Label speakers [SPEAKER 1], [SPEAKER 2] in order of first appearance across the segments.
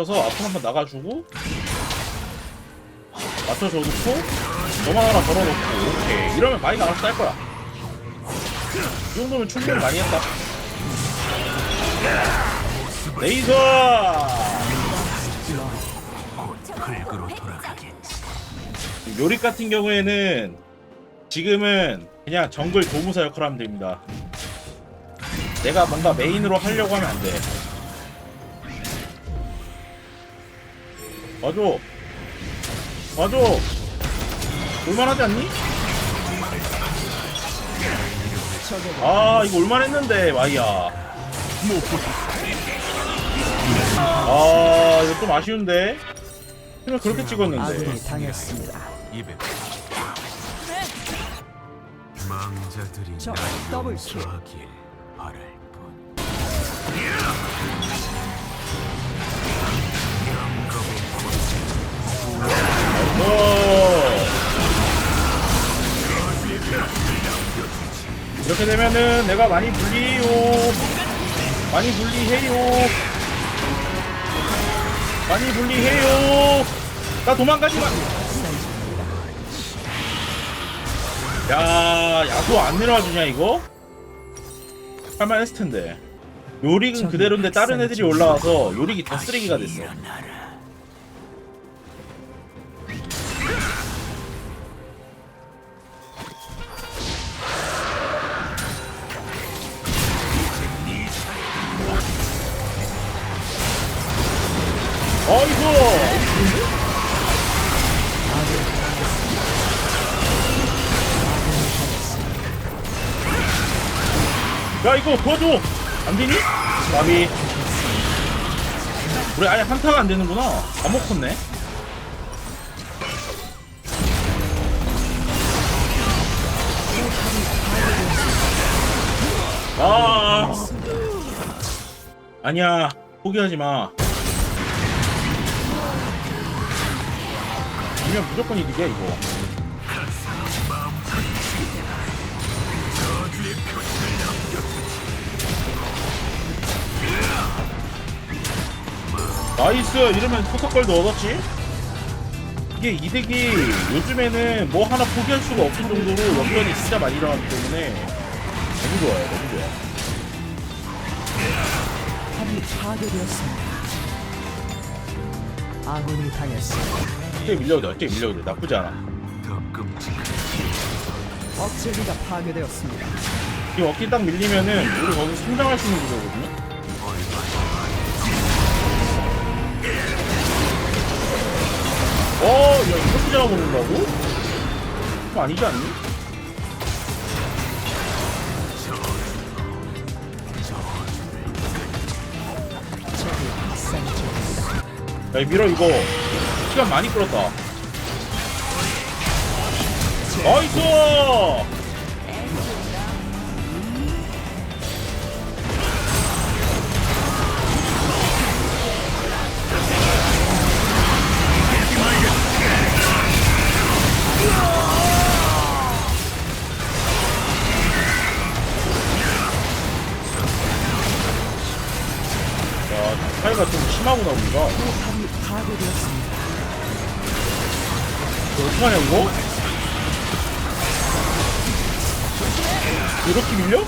[SPEAKER 1] 그래서 앞으로 한번 나가주고 맞춰줘 놓고 너만 하나 걸어놓고 오케이. 이러면 많이 나가서 쌀 거야. 이 정도면 충분히 많이 했다. 레이저. 요리 같은 경우에는 지금은 그냥 정글 도무사 역할을 하면 됩니다. 내가 뭔가 메인으로 하려고 하면 안돼 맞아 맞아 올만하지 않니? 아 이거 올만했는데 마이야 아 이거 좀 아쉬운데 그냥 그렇게 찍었는데
[SPEAKER 2] 아군이 당했습니다.
[SPEAKER 3] 입에 망자들이
[SPEAKER 2] 저,
[SPEAKER 3] 날
[SPEAKER 2] 더블킬.
[SPEAKER 3] 용서하길 바랄
[SPEAKER 1] 어. 이렇게 되면은 내가 많이 불리해요. 많이 불리해요. 많이 불리해요. 나 도망가지 마. 야, 야수 안 내려와 주냐 이거? 할만 했을 텐데. 요릭은 그대로인데 다른 애들이 올라와서 요릭이 더 쓰레기가 됐어. 야 이거 도와줘! 안 되니? 마비 우리 아예 한타가 안 되는구나. 안 먹었네. 아. 아니야. 포기하지 마. 이면 무조건 이기게 이거 나이스 이러면 포탑걸도 얻었지 이게 이득이 요즘에는 뭐 하나 포기할 수가 없을 정도로 역전이 진짜 많이 일어나기 때문에 너무 좋아요 너무 좋아
[SPEAKER 2] 탑이 파괴되었습니다. 아군이 당했습니다.
[SPEAKER 1] 이제 밀려도 돼 이제 밀려도 돼 나쁘지 않아
[SPEAKER 2] 억제기가 파괴되었습니다.
[SPEAKER 1] 이 어깨 딱 밀리면은 우리 거기서 성장할 수 있는 구조거든요 어, 야, 이렇게 잡아먹는다고? 그거 아니지 않니? 야, 이 밀어, 이거. 시간 많이 끌었다. 나이스! 좀 심하구나, 우리가. 이거 어떡하냐, 이거? 이렇게 밀려?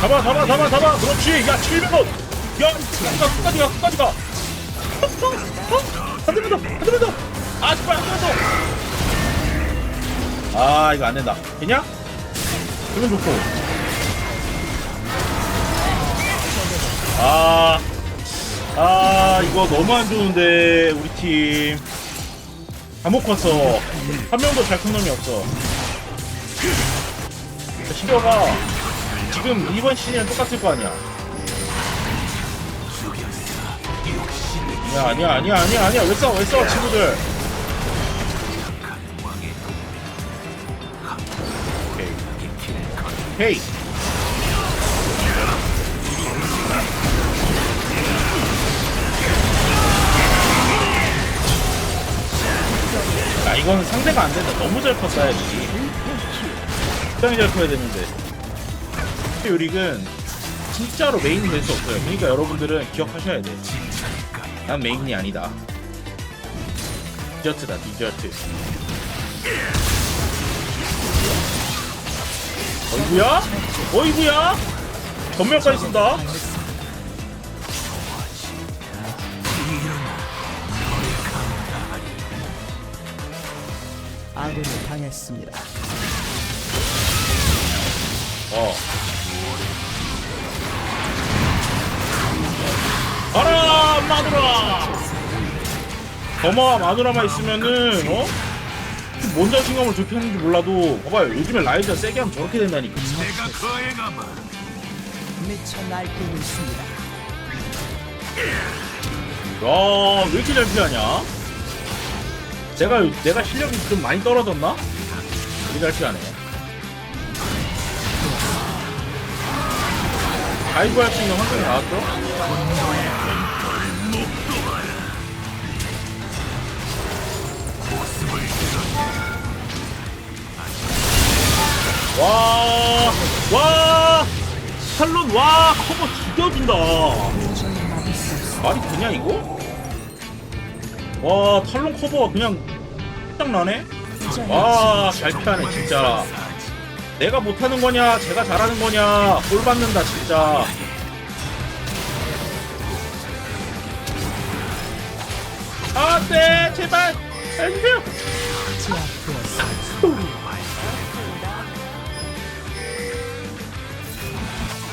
[SPEAKER 1] 잡아, 잡아, 잡아, 잡아! 그렇지! 야, 700원! 야, 끝까지 가! 끝까지 가! 한 대만 더! 한 대만 더! 아, 제발, 한 대만 더! 아 이거 안 된다. 되냐? 기분 좋고. 아, 아 이거 너무 안 좋은데 우리 팀. 다못 컸어. 한 명도 잘 큰 놈이 없어. 시도가 지금 이번 시즌이랑 똑같을 거 아니야. 야 아니야 아니야 아니야 아니야 왜 싸워 왜 싸워 친구들. 헤이. 이거는 상대가 안 된다. 너무 잘 컸어야지. 굉장히 잘 커야 되는데. 요릭은 진짜로 메인이 될 수 없어요. 그러니까 여러분들은 기억하셔야 돼. 난 메인이 아니다. 디저트다, 디저트. 어이구야? 어이구야? 전멸까지 쓴다?
[SPEAKER 2] 아군이 당했습니다.
[SPEAKER 1] 어. 가라 마누라. 거마 마누라만 있으면은 어? 뭔 자신감을 좋게 하는지 몰라도 봐봐요 요즘에 라이저 세게 하면 저렇게 된다니까
[SPEAKER 3] 내가 거해가마
[SPEAKER 2] 미쳐 날뛰고 있습니다.
[SPEAKER 1] 야왜 이렇게 잘 피하냐 내가 내가 실력이 좀 많이 떨어졌나? 되게 잘 피하네 다이브 할 수 있는 환경이 나왔죠? 와, 와, 탈론 와 커버 죽여준다. 말이 되냐 이거? 와 탈론 커버가 그냥 딱 나네. 와 잘 피하네 진짜. 내가 못하는 거냐, 제가 잘하는 거냐, 꼴 받는다 진짜. 안돼 제발 안돼.
[SPEAKER 2] 제압되었습니다.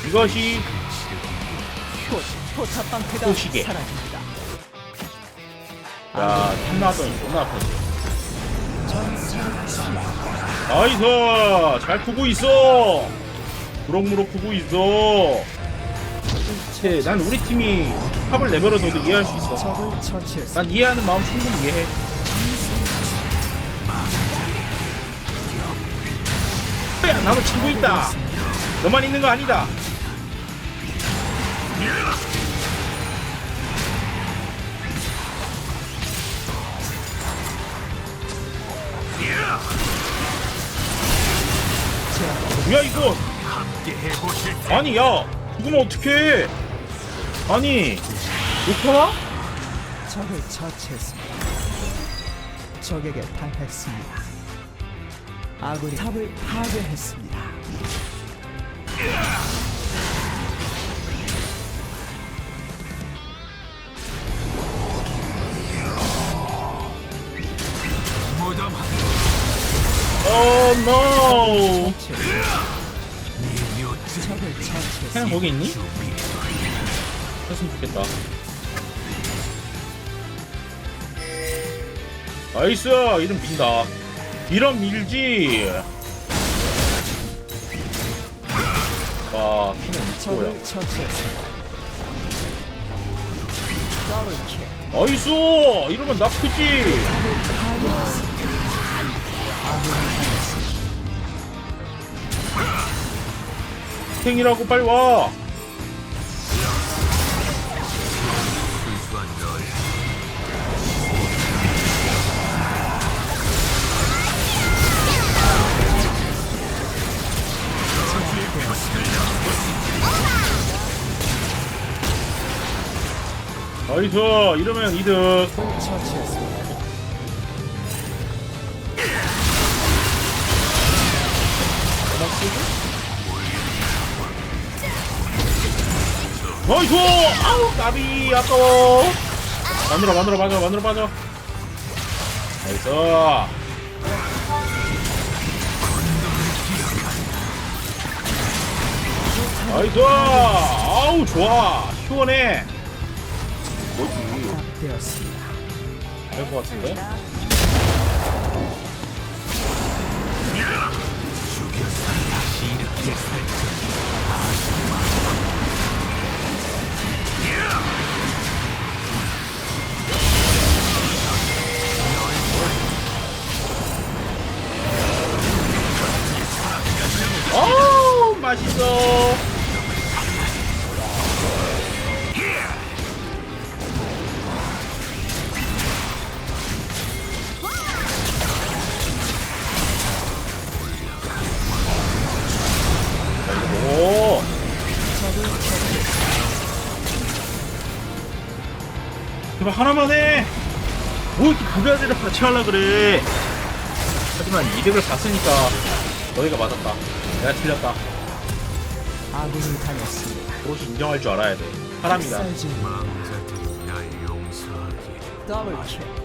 [SPEAKER 1] 이것이
[SPEAKER 2] 곧 포탑 방패가
[SPEAKER 1] 또 시계.
[SPEAKER 2] 사라집니다.
[SPEAKER 1] 야 탐나더니 존나 아파지. 나이스! 잘 푸고 있어! 무럭무럭 푸고 있어! 그치 난 우리 팀이 탑을 레벨을 넣어도 이해할 수 있어. 난 이해하는 마음 충분히 이해해. 야 나도 치고 있다. 너만 있는 거 아니다 뭐야 이거 아니 야 죽으면 어떡해 아니 욕하나?
[SPEAKER 2] 적을 처치했습니다. 적에게 당했습니다. 아군이 탑을 파괴했습니다.
[SPEAKER 3] 무덤
[SPEAKER 1] 어 노.
[SPEAKER 2] 처치했습니다.
[SPEAKER 1] 거기 있니? 했으면 좋겠다. 나이스! 이름 민다. 이런 밀지! 와, 피는.
[SPEAKER 2] 더블킬.
[SPEAKER 1] 나이스! 이러면 나쁘지! 탱이라고 빨리 와! 나이스! 이러면 이득.
[SPEAKER 2] 처치했습니다.
[SPEAKER 1] 나이스! 아우, 까비, 아까워! 만들어, 만들어, 맞아, 만들어, 맞아. 나이스! 나이스! 아우, 좋아! 시원해! 뭐지?
[SPEAKER 2] 되었습니다.
[SPEAKER 1] 될것 같은데? 제발 하나만 해! 뭐 이렇게 부자들을 같이 하려 그래! 하지만 이득을 봤으니까 너희가 맞았다. 내가 틀렸다.
[SPEAKER 2] 아군이 당했습니다.
[SPEAKER 1] 그것이 인정할 줄 알아야 돼. 사람이다.
[SPEAKER 2] 더블 킬.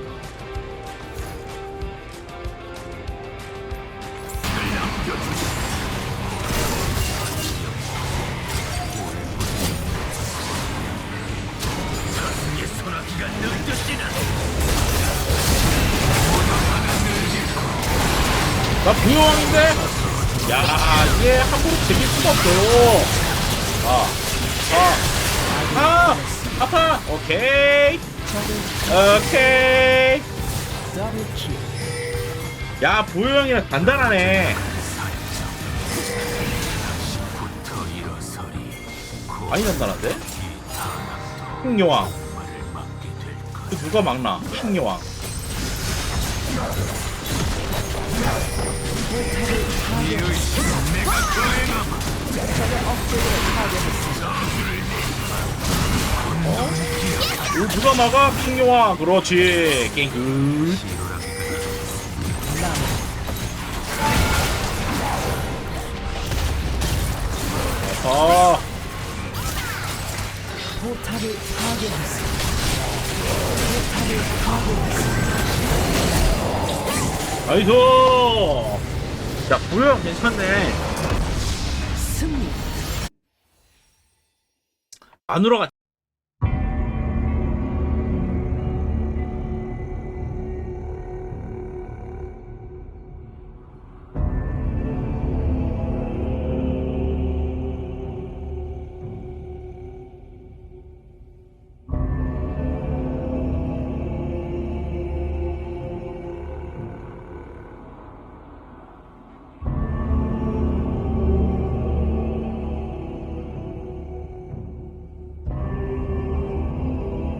[SPEAKER 3] 나
[SPEAKER 1] 부여왕인데? 야, 이게 함부로 제길 수가 없어요. 아, 아, 아, 아파. 오케이, 오케이. 야, 부여왕이랑 단단하네.
[SPEAKER 3] 부터 일어서리
[SPEAKER 1] 많이 단단한데? 흑여왕. 그 누가 막나? 흑여왕. 어? 누가 막아? 흑여왕. 그렇지. 게임 끝. 아,
[SPEAKER 2] 포탑을 파괴했습니다.
[SPEAKER 1] 나이스! 야, 부여왕 괜찮네.
[SPEAKER 2] 승리.
[SPEAKER 1] 마누라가